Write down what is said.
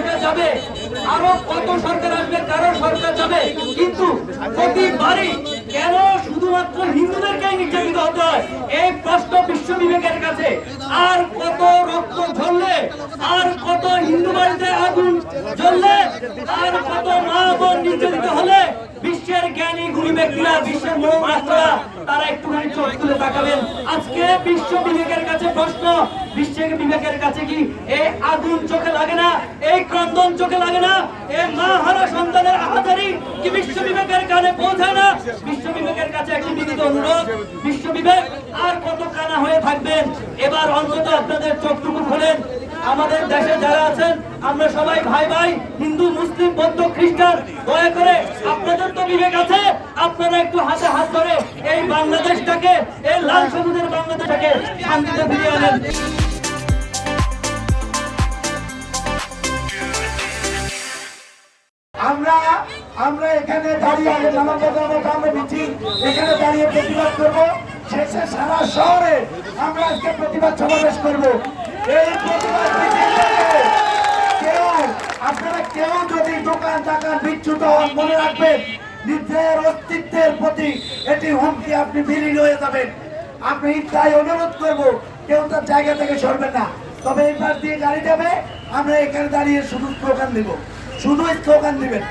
সরকার যাবে, আরও কত সরকার আসবে কারও সরকার যাবে, কিন্তু প্রতিবারই কেন শুধুমাত্র নির্যাতিত হতে হয়? এই প্রশ্ন বিশ্ব বিবেকের কাছে। আর কত রক্ত ঝরলে, আর কত হিন্দু বাড়িতে আগুন জ্বললে, আর কত মা বোন নির্যাতিত হলে, বিশ্বের জ্ঞানী ব্যক্তিরা, বিশ্বের মাস্টাররা তারা একটুখানি চোখ তুলে তাকাবেন। আজকে বিশ্ব বিবেকের কাছে প্রশ্ন, বিশ্বের বিবেকের কাছে কি এই আগুন চোখে লাগে না? ক্রন্দন চোখে লাগে না। এই মা হারা সন্তানের আহাজারি কি বিশ্ব বিবেকের কানে পৌঁছায় না? বিশ্ব বিবেকের কাছে একটি বিনীত অনুরোধ বিশ্ব বিবেক আর কত কানা হয়ে থাকবেন? এবার অন্তত আপনাদের চোখটুকু খোলেন। আমাদের দেশে যারা আছেন, আমরা সবাই ভাই ভাই, হিন্দু, মুসলিম, বৌদ্ধ, খ্রিস্টান, দয়া করে আপনাদের তো বিবেক আছে, আপনারা একটু হাতে হাত ধরে এই বাংলাদেশটাকে, এই লাল সবুজের বাংলাদেশটাকে শান্তিতে ফিরিয়ে আনেন। আমরা আমরা এখানে দাঁড়িয়ে আগে নানা মিছিল, এখানে দাঁড়িয়ে প্রতিবাদ করব। শেষে সারা শহরে আমরা আজকে প্রতিবাদ সমাবেশ করব। এই প্রতিবাদ কেউ, আপনারা কেউ যদি দোকান টাকার বিচ্যুত হন, মনে রাখবেন, নিজের অস্তিত্বের প্রতি এটি হুমকি, আপনি বিলীন হয়ে যাবেন। আপনি তাই অনুরোধ করব, কেউ তার জায়গা থেকে সরবেন না। তবে পাশ দিয়ে গাড়ি যাবে, আমরা এখানে দাঁড়িয়ে শুধু স্লোগান দিব। শুধু স্লোগান দিবেন।